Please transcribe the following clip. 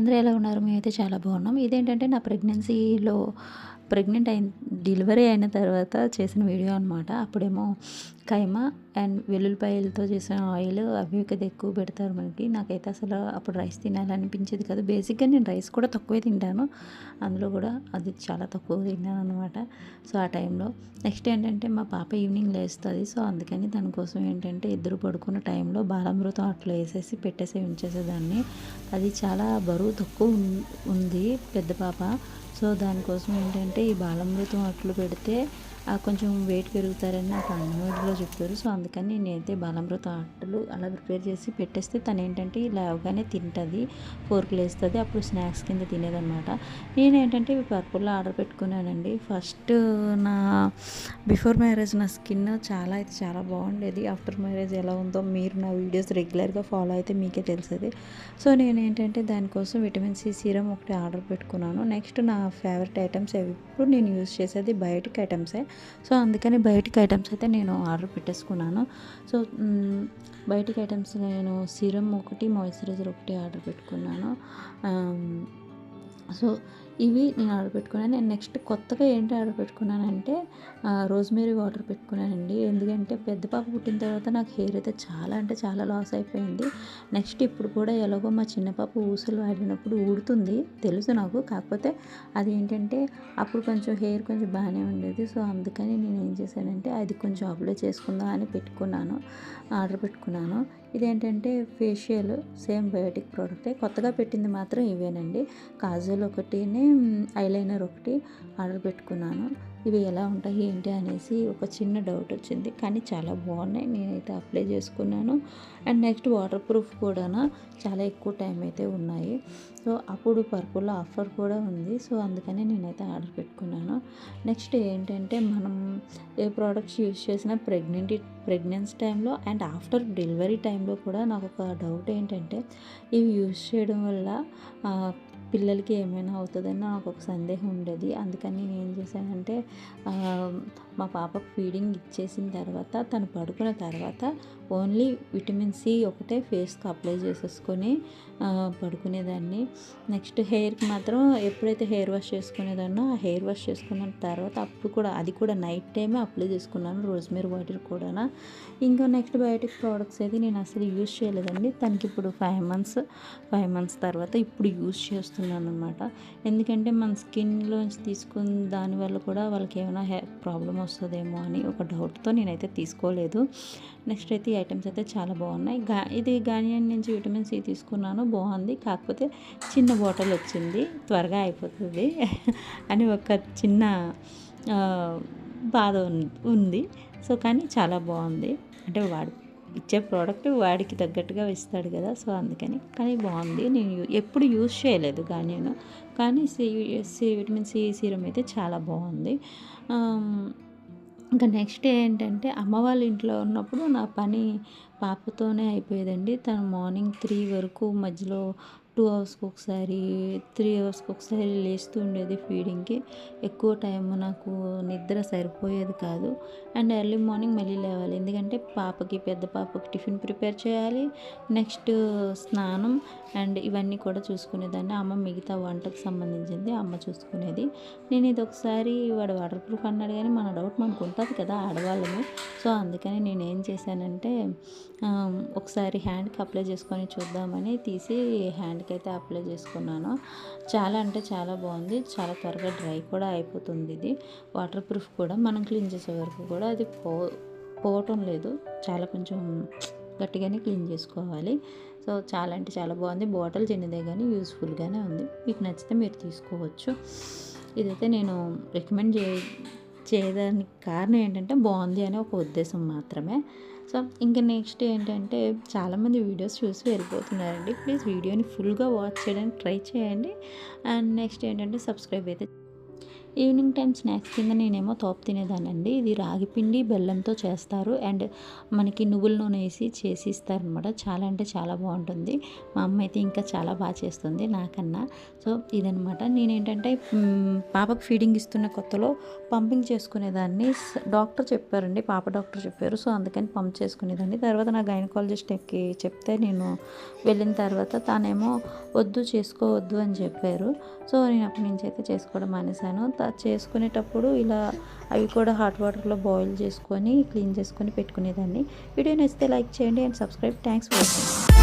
అందరూ ఎలా ఉన్నారు? మేమైతే చాలా బాగున్నాం. ఇదేంటంటే నా ప్రెగ్నెన్సీలో ప్రెగ్నెంట్ అయిన డెలివరీ అయిన తర్వాత చేసిన వీడియో అనమాట అప్పుడేమో కైమా అండ్ వెల్లుల్లిపాయలతో చేసిన ఆయిల్ అవి కదా ఎక్కువ పెడతారు మనకి. నాకైతే అసలు అప్పుడు రైస్ తినాలనిపించేది కాదు. బేసిక్గా నేను రైస్ కూడా తక్కువే తింటాను. అందులో కూడా అది చాలా తక్కువ తిన్నాను అనమాట సో ఆ టైంలో నెక్స్ట్ ఏంటంటే మా పాప ఈవినింగ్ లేస్తుంది. సో అందుకని దానికోసం ఏంటంటే ఇద్దరు పడుకున్న టైంలో బాలామృతం అట్లా వేసేసి పెట్టేసి ఉంచేసేదాన్ని. అది చాలా బరువు తక్కువ ఉం- ఉంది పెద్ద పాప. సో దానికోసం ఏంటంటే ఈ బాలామృతం అట్లు పెడితే కొంచెం వెయిట్ పెరుగుతారని నాకు అంగన్వాడీలో చెప్పారు. సో అందుకని నేనైతే బాలామృతం అట్టలు అలా ప్రిపేర్ చేసి పెట్టేస్తే తను ఏంటంటే లేవగానే తింటుంది ఫోర్కులు వేస్తుంది అప్పుడు స్నాక్స్ కింద తినేదన్నమాట నేను ఏంటంటే ఇవి పర్పుల్లో ఆర్డర్ పెట్టుకున్నానండి. ఫస్ట్ నా బిఫోర్ మ్యారేజ్ నా స్కిన్ చాలా అయితే చాలా బాగుండేది. ఆఫ్టర్ మ్యారేజ్ ఎలా ఉందో మీరు నా వీడియోస్ రెగ్యులర్గా ఫాలో అయితే మీకే తెలుస్తుంది సో నేను ఏంటంటే దానికోసం విటమిన్ సి సీరం ఒకటి ఆర్డర్ పెట్టుకున్నాను. నెక్స్ట్ నా ఫేవరెట్ ఐటమ్స్ ఎప్పుడు నేను యూజ్ చేసేది బయోటిక్ ఐటమ్సే. సో అందుకని బయటికి ఐటమ్స్ అయితే నేను ఆర్డర్ పెట్టేసుకున్నాను. సో బయటికి ఐటమ్స్ నేను సీరం ఒకటి మాయిశ్చరైజర్ ఒకటి ఆర్డర్ పెట్టుకున్నాను. సో ఇవి నేను ఆర్డర్ పెట్టుకున్నాను. నేను నెక్స్ట్ కొత్తగా ఏంటి ఆర్డర్ పెట్టుకున్నానంటే రోజ్మేరీ వాటర్ పెట్టుకున్నానండి. ఎందుకంటే పెద్ద పాప పుట్టిన తర్వాత నాకు హెయిర్ అయితే చాలా అంటే చాలా లాస్ అయిపోయింది. నెక్స్ట్ ఇప్పుడు కూడా ఎలాగో మా చిన్న పాప ఊసలు వాడినప్పుడు ఊడుతుంది తెలుసు నాకు. కాకపోతే అది ఏంటంటే అప్పుడు కొంచెం హెయిర్ కొంచెం బాగానే ఉండేది. సో అందుకని నేను ఏం చేశానంటే అది కొంచెం అప్లై చేసుకుందాం అని పెట్టుకున్నాను ఆర్డర్ పెట్టుకున్నాను. ఇదేంటంటే ఫేషియల్ సేమ్ బయోటిక్ ప్రోడక్టే. కొత్తగా పెట్టింది మాత్రం ఇవేనండి. కాజల్ ఒకటిని ఐలైనర్ ఒకటి ఆర్డర్ పెట్టుకున్నాను. ఇవి ఎలా ఉంటాయి ఏంటి అనేసి ఒక చిన్న డౌట్ వచ్చింది. కానీ చాలా బాగున్నాయి. నేనైతే అప్లై చేసుకున్నాను. అండ్ నెక్స్ట్ వాటర్ ప్రూఫ్ కూడా చాలా ఎక్కువ టైం అయితే ఉన్నాయి. సో అప్పుడు పర్పుల్ ఆఫర్ కూడా ఉంది. సో అందుకనే నేనైతే ఆర్డర్ పెట్టుకున్నాను. నెక్స్ట్ ఏంటంటే మనం ఏ ప్రోడక్ట్స్ యూజ్ చేసినా ప్రెగ్నెంట్ ప్రెగ్నెన్సీ టైంలో అండ్ ఆఫ్టర్ డెలివరీ టైంలో కూడా నాకు ఒక డౌట్ ఏంటంటే ఇవి యూజ్ చేయడం వల్ల పిల్లలకి ఏమైనా అవుతుందని నాకు ఒక సందేహం ఉండేది. అందుకని నేను ఏం చేశానంటే మా పాపకు ఫీడింగ్ ఇచ్చేసిన తర్వాత తను పడుకున్న తర్వాత ఓన్లీ విటమిన్ సి ఒకటే ఫేస్కి అప్లై చేసేసుకొని పడుకునేదాన్ని. నెక్స్ట్ హెయిర్కి మాత్రం ఎప్పుడైతే హెయిర్ వాష్ చేసుకునేదాన్నో ఆ హెయిర్ వాష్ చేసుకున్న తర్వాత అప్పుడు కూడా అది కూడా నైట్ టైమే అప్లై చేసుకున్నాను రోజ్మేరీ వాటర్ కూడా ఇంకా నెక్స్ట్ బయోటిక్ ప్రోడక్ట్స్ అయితే నేను అసలు యూజ్ చేయలేదండి. తనకి ఇప్పుడు ఫైవ్ మంత్స్ ఫైవ్ మంత్స్ తర్వాత ఇప్పుడు యూజ్ చేస్తున్నాను అనమాట ఎందుకంటే మన స్కిన్లోంచి తీసుకున్న దానివల్ల కూడా వాళ్ళకి ఏమైనా హెయిర్ ప్రాబ్లం వస్తుందేమో అని ఒక డౌట్తో నేనైతే తీసుకోలేదు. నెక్స్ట్ అయితే ఈ ఐటమ్స్ అయితే చాలా బాగున్నాయి. గా ఇది గానియన్ నుంచి విటమిన్ సి తీసుకున్నాను. బాగుంది. కాకపోతే చిన్న బాటిల్ వచ్చింది. త్వరగా అయిపోతుంది అని ఒక చిన్న బాధ ఉంది. సో కానీ చాలా బాగుంది. అంటే వాడు ఇచ్చే ప్రోడక్ట్ వాడికి తగ్గట్టుగా ఇస్తాడు కదా సో అందుకని. కానీ బాగుంది. నేను యూ- ఎప్పుడు యూజ్ చేయలేదు కానీ నేను కానీ C C vitamin C serum అయితే చాలా బాగుంది. ఇంకా నెక్స్ట్ ఏంటంటే అమ్మ వాళ్ళ ఇంట్లో ఉన్నప్పుడు నా పని పాపతోనే అయిపోయేదండి. తను మార్నింగ్ త్రీ వరకు మధ్యలో టూ అవర్స్కి ఒకసారి త్రీ అవర్స్కి ఒకసారి లేస్తూ ఉండేది ఫీడింగ్కి. ఎక్కువ టైం నాకు నిద్ర సరిపోయేది కాదు. అండ్ ఎర్లీ మార్నింగ్ మళ్ళీ లేవాలి. ఎందుకంటే పాపకి పెద్ద పాపకి టిఫిన్ ప్రిపేర్ చేయాలి నెక్స్ట్ స్నానం అండ్ ఇవన్నీ కూడా చూసుకునేదాన్ని. అమ్మ మిగతా వంటకు సంబంధించింది అమ్మ చూసుకునేది. నేను ఇది ఒకసారి వాడు వాటర్ ప్రూఫ్ అన్నాడు కానీ మన డౌట్ మనకు ఉంటుంది కదా ఆడవాళ్ళము. సో అందుకని నేను ఏం చేశానంటే ఒకసారి హ్యాండ్కి అప్లై చేసుకొని చూద్దామని తీసి హ్యాండ్ హ్యాండ్కి అయితే అప్లై చేసుకున్నాను. చాలా అంటే చాలా బాగుంది. చాలా త్వరగా డ్రై కూడా అయిపోతుంది ఇది. వాటర్ ప్రూఫ్ కూడా మనం క్లీన్ చేసే వరకు కూడా అది పో పోవటం లేదు. చాలా కొంచెం గట్టిగానే క్లీన్ చేసుకోవాలి. సో చాలా అంటే చాలా బాగుంది. బాటిల్ చిన్నదే కానీ యూస్ఫుల్గానే ఉంది. మీకు నచ్చితే మీరు తీసుకోవచ్చు. ఇదైతే నేను రికమెండ్ చే చేయడానికి కారణం ఏంటంటే బాగుంది అనే ఒక ఉద్దేశం మాత్రమే. సో ఇంకా నెక్స్ట్ ఏంటంటే చాలామంది వీడియోస్ చూసి వెళ్ళిపోతున్నారండి. ప్లీజ్ వీడియోని ఫుల్గా వాచ్ చేయడానికి ట్రై చేయండి. అండ్ నెక్స్ట్ ఏంటంటే సబ్స్క్రైబ్ అయితే ఈవినింగ్ టైం స్నాక్స్ కింద నేనేమో తోపు తినేదానండి ఇది రాగిపిండి బెల్లంతో చేస్తారు. అండ్ మనకి నువ్వుల నూనె వేసి చేసి ఇస్తారనమాట చాలా అంటే చాలా బాగుంటుంది. మా అమ్మ అయితే ఇంకా చాలా బాగా చేస్తుంది నాకన్నా. సో ఇదనమాట. నేనేంటంటే పాపకు ఫీడింగ్ ఇస్తున్న కొత్తలో పంపింగ్ చేసుకునేదాన్ని. డాక్టర్ చెప్పారండి. పాప డాక్టర్ చెప్పారు. సో అందుకని పంప్ చేసుకునేదాన్ని. తర్వాత నా గైనకాలజిస్ట్కి చెప్తే నేను వెళ్ళిన తర్వాత తానేమో వద్దు చేసుకోవద్దు అని చెప్పారు. సో నేను అప్పటి నుంచి అయితే చేసుకోవడం మానేశాను. చేసుకునేటప్పుడు ఇలా అవి కూడా హాట్ వాటర్లో బాయిల్ చేసుకొని క్లీన్ చేసుకొని పెట్టుకునేదాన్ని. వీడియో నచ్చితే లైక్ చేయండి and subscribe. Thanks for watching.